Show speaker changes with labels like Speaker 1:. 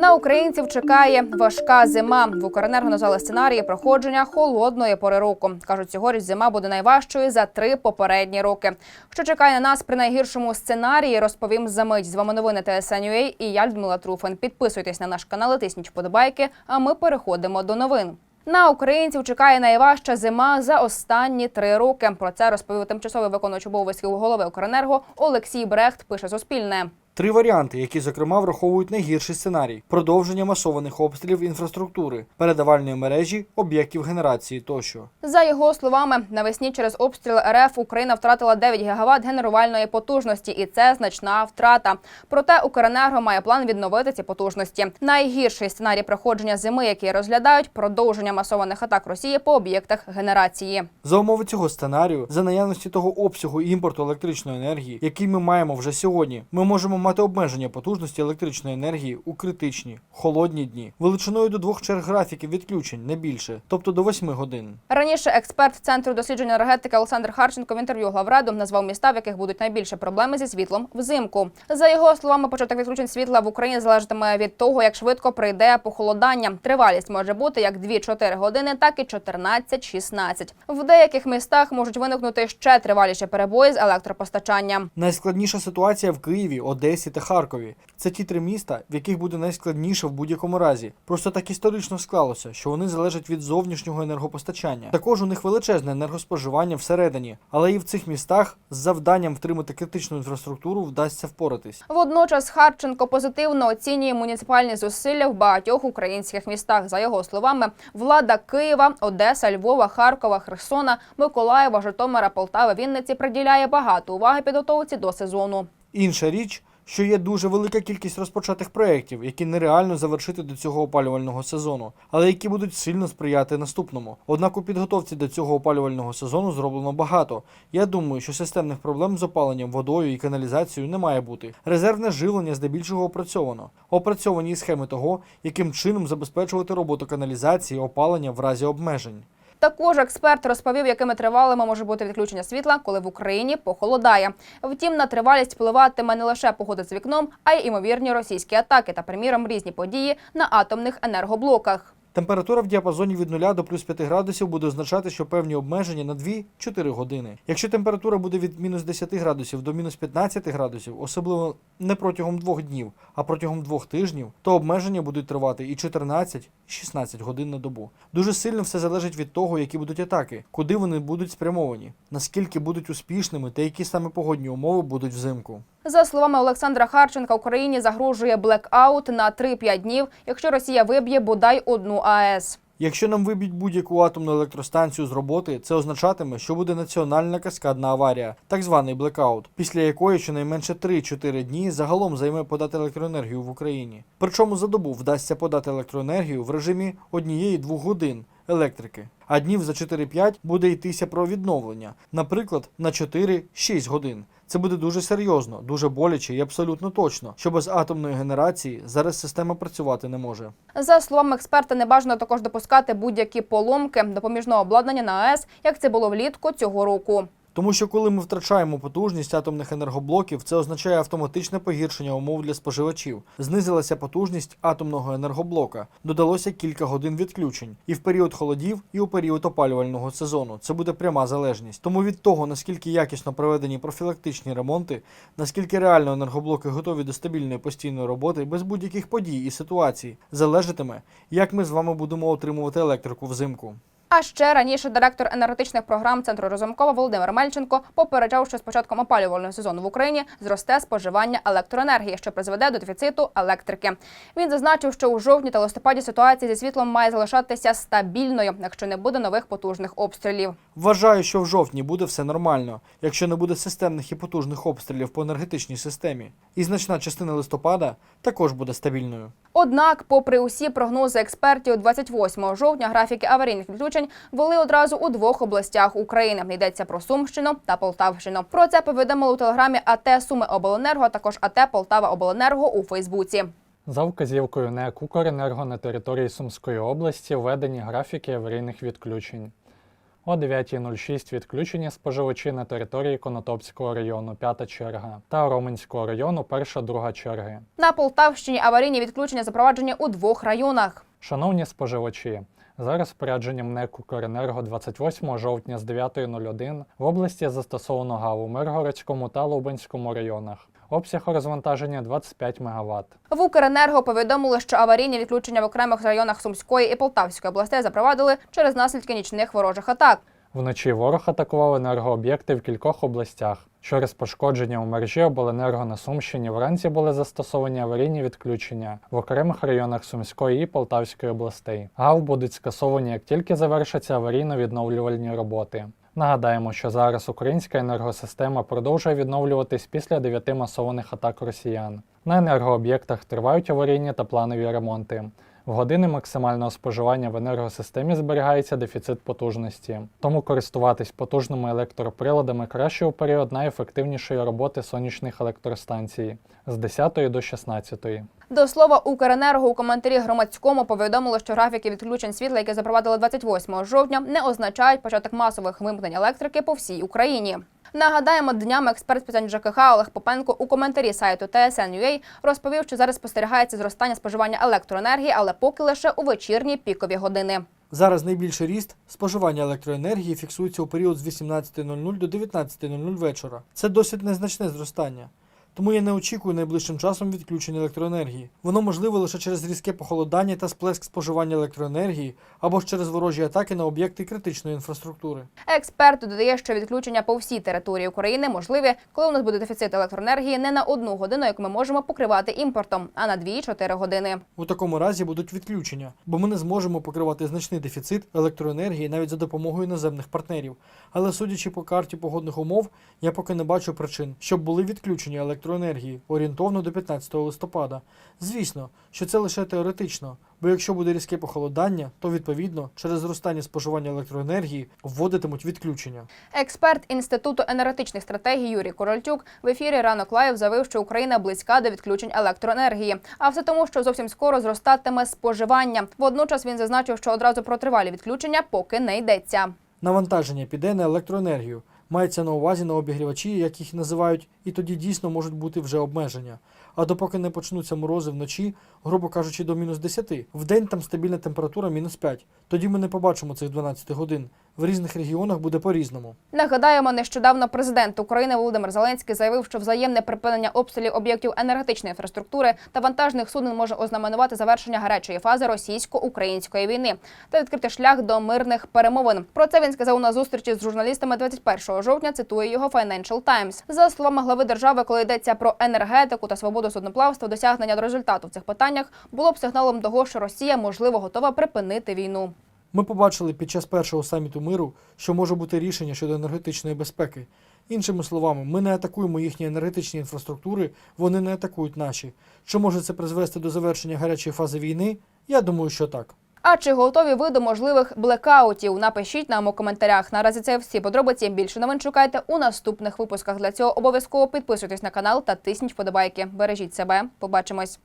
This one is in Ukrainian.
Speaker 1: На українців чекає важка зима. В Укренерго назвали сценарії проходження холодної пори року. кажуть, цьогоріч зима буде найважчою за три попередні роки. Що чекає на нас при найгіршому сценарії, розповім за мить. З вами новини ТСН.UA і я Людмила Труфан. Підписуйтесь на наш канал, і тисніть вподобайки. А ми переходимо до новин. На українців чекає найважча зима за останні три роки. Про це розповів тимчасовий виконувач обов'язків голови Укренерго Олексій Брехт. Пише Суспільне.
Speaker 2: Три варіанти, які зокрема враховують найгірший сценарій: продовження масованих обстрілів інфраструктури, передавальної мережі, об'єктів генерації тощо.
Speaker 1: За його словами, навесні через обстріли РФ Україна втратила 9 гігават генерувальної потужності, і це значна втрата. Проте Укренерго має план відновити ці потужності. Найгірший сценарій проходження зими, який розглядають продовження масованих атак Росії по об'єктах генерації.
Speaker 2: За умови цього сценарію, за наявності того обсягу імпорту електричної енергії, який ми маємо вже сьогодні, ми можемо мати обмеження потужності електричної енергії у критичні холодні дні, величиною до двох черг графіків відключень, не більше, тобто до 8 годин.
Speaker 1: Раніше експерт центру дослідження енергетики Олександр Харченко в інтерв'ю главраду назвав міста, в яких будуть найбільше проблеми зі світлом взимку. За його словами, початок відключень світла в Україні залежатиме від того, як швидко прийде похолодання. Тривалість може бути як 2-4 години, так і 14-16. В деяких містах можуть виникнути ще триваліші перебої з електропостачанням.
Speaker 2: Найскладніша ситуація в Києві, Одесі та Харкові. Це ті три міста, в яких буде найскладніше в будь-якому разі. Просто так історично склалося, що вони залежать від зовнішнього енергопостачання. Також у них величезне енергоспоживання всередині, але і в цих містах з завданням втримати критичну інфраструктуру вдасться впоратись.
Speaker 1: Водночас Харченко позитивно оцінює муніципальні зусилля в багатьох українських містах. За його словами, влада Києва, Одеса, Львова, Харкова, Херсона, Миколаєва, Житомира, Полтави, Вінниці приділяє багато уваги підготовці до сезону.
Speaker 2: Інша річ, що є дуже велика кількість розпочатих проєктів, які нереально завершити до цього опалювального сезону, але які будуть сильно сприяти наступному. Однак у підготовці до цього опалювального сезону зроблено багато. Я думаю, що системних проблем з опаленням водою і каналізацією не має бути. Резервне живлення здебільшого опрацьовано. Опрацьовані схеми того, яким чином забезпечувати роботу каналізації, опалення в разі обмежень.
Speaker 1: Також експерт розповів, якими тривалими може бути відключення світла, коли в Україні похолодає. Втім, на тривалість впливатиме не лише погода з вікном, а й імовірні російські атаки та, приміром, різні події на атомних енергоблоках.
Speaker 2: Температура в діапазоні від 0 до плюс 5 градусів буде означати, що певні обмеження на 2-4 години. Якщо температура буде від мінус 10 градусів до мінус 15 градусів, особливо не протягом двох днів, а протягом двох тижнів, то обмеження будуть тривати і 14-16 годин на добу. Дуже сильно все залежить від того, які будуть атаки, куди вони будуть спрямовані, наскільки будуть успішними та які саме погодні умови будуть взимку.
Speaker 1: За словами Олександра Харченка, Україні загрожує блекаут на 3-5 днів, якщо Росія виб'є бодай одну АЕС.
Speaker 2: Якщо нам виб'ють будь-яку атомну електростанцію з роботи, це означатиме, що буде національна каскадна аварія, так званий блекаут, після якої щонайменше 3-4 дні загалом займе подати електроенергію в Україні. Причому за добу вдасться подати електроенергію в режимі однієї-двох годин електрики. А днів за 4-5 буде йтися про відновлення, наприклад, на 4-6 годин. Це буде дуже серйозно, дуже боляче і абсолютно точно, що без атомної генерації зараз система працювати не може.
Speaker 1: За словами експерта, не бажано також допускати будь-які поломки допоміжного обладнання на АЕС, як це було влітку цього року.
Speaker 2: Тому що коли ми втрачаємо потужність атомних енергоблоків, це означає автоматичне погіршення умов для споживачів. Знизилася потужність атомного енергоблока, додалося кілька годин відключень і в період холодів, і у період опалювального сезону. Це буде пряма залежність. Тому від того, наскільки якісно проведені профілактичні ремонти, наскільки реально енергоблоки готові до стабільної постійної роботи без будь-яких подій і ситуацій, залежатиме, як ми з вами будемо отримувати електрику взимку.
Speaker 1: А ще раніше директор енергетичних програм центру Розумкова Володимир Мельченко попереджав, що з початком опалювального сезону в Україні зросте споживання електроенергії, що призведе до дефіциту електрики. Він зазначив, що у жовтні та листопаді ситуація зі світлом має залишатися стабільною, якщо не буде нових потужних обстрілів.
Speaker 2: Вважаю, що в жовтні буде все нормально, якщо не буде системних і потужних обстрілів по енергетичній системі. І значна частина листопада також буде стабільною.
Speaker 1: Однак, попри усі прогнози експертів, 28 жовтня графіки аварійних відключень вели одразу у двох областях України. Йдеться про Сумщину та Полтавщину. Про це повідомили у телеграмі АТ Суми Обленерго, а також АТ Полтава Обленерго у Фейсбуці.
Speaker 3: За вказівкою НЕК «Укренерго» на території Сумської області введені графіки аварійних відключень. О 9.06 відключені споживачі на території Конотопського району, п'ята черга, та Роменського району, перша друга черги.
Speaker 1: На Полтавщині аварійні відключення запроваджені у двох районах.
Speaker 3: Шановні споживачі, за спорядженням НЕК «Укренерго» 28 жовтня з 9.01 в області застосовано ГАВ у Миргородському та Лубенському районах. Обсяг розвантаження 25 МВт.
Speaker 1: В Укренерго повідомили, що аварійні відключення в окремих районах Сумської і Полтавської областей запровадили через наслідки нічних ворожих атак.
Speaker 3: Вночі ворог атакував енергооб'єкти в кількох областях. Через пошкодження у мережі обленерго на Сумщині вранці були застосовані аварійні відключення в окремих районах Сумської і Полтавської областей. ГАВ будуть скасовані, як тільки завершаться аварійно-відновлювальні роботи. Нагадаємо, що зараз українська енергосистема продовжує відновлюватись після дев'яти масованих атак росіян. На енергооб'єктах тривають аварійні та планові ремонти. В години максимального споживання в енергосистемі зберігається дефіцит потужності, тому користуватись потужними електроприладами краще у період найефективнішої роботи сонячних електростанцій з 10 до 16.
Speaker 1: До слова, Укренерго у коментарі громадському повідомило, що графіки відключень світла, які запровадили 28 жовтня, не означають початок масових вимкнень електрики по всій Україні. Нагадаємо, днями експерт з питань ЖКХ Олег Попенко у коментарі сайту TSN.ua розповів, що зараз спостерігається зростання споживання електроенергії, але поки лише у вечірні пікові години.
Speaker 2: Зараз найбільший ріст споживання електроенергії фіксується у період з 18.00 до 19.00 вечора. Це досить незначне зростання. Тому я не очікую найближчим часом відключення електроенергії. Воно можливе лише через різке похолодання та сплеск споживання електроенергії або ж через ворожі атаки на об'єкти критичної інфраструктури.
Speaker 1: Експерт додає, що відключення по всій території України можливі, коли у нас буде дефіцит електроенергії не на одну годину, як ми можемо покривати імпортом, а на 2-4 години.
Speaker 2: У такому разі будуть відключення, бо ми не зможемо покривати значний дефіцит електроенергії навіть за допомогою іноземних партнерів. Але судячи по карті погодних умов, я поки не бачу причин, щоб були відключення електроенергії орієнтовно до 15 листопада. Звісно, що це лише теоретично, бо якщо буде різке похолодання, то відповідно через зростання споживання електроенергії вводитимуть відключення.
Speaker 1: Експерт інституту енергетичних стратегій Юрій Корольчук в ефірі ранок лайв заявив, що Україна близька до відключень електроенергії. А все тому, що зовсім скоро зростатиме споживання. Водночас він зазначив, що одразу про тривалі відключення поки не йдеться.
Speaker 2: Навантаження піде на електроенергію. Мається на увазі на обігрівачі, як їх називають, і тоді дійсно можуть бути вже обмеження. А допоки не почнуться морози вночі, грубо кажучи, до мінус 10, в день там стабільна температура мінус 5. Тоді ми не побачимо цих 12 годин. В різних регіонах буде по-різному.
Speaker 1: Нагадаємо, нещодавно президент України Володимир Зеленський заявив, що взаємне припинення обстрілів об'єктів енергетичної інфраструктури та вантажних суден може ознаменувати завершення гарячої фази російсько-української війни та відкрити шлях до мирних перемовин. Про це він сказав на зустрічі з журналістами 21 жовтня. Цитує його Financial Times. За словами глави держави, коли йдеться про енергетику та свободу судноплавства, досягнення результату в цих питаннях було б сигналом того, що Росія можливо готова припинити війну.
Speaker 2: Ми побачили під час першого саміту миру, що може бути рішення щодо енергетичної безпеки. Іншими словами, ми не атакуємо їхні енергетичні інфраструктури, вони не атакують наші. Чи може це призвести до завершення гарячої фази війни? Я думаю, що так.
Speaker 1: А чи готові ви до можливих блекаутів? Напишіть нам у коментарях. Наразі це всі подробиці. Більше новин шукайте у наступних випусках. Для цього обов'язково підписуйтесь на канал та тисніть вподобайки. Бережіть себе. Побачимось.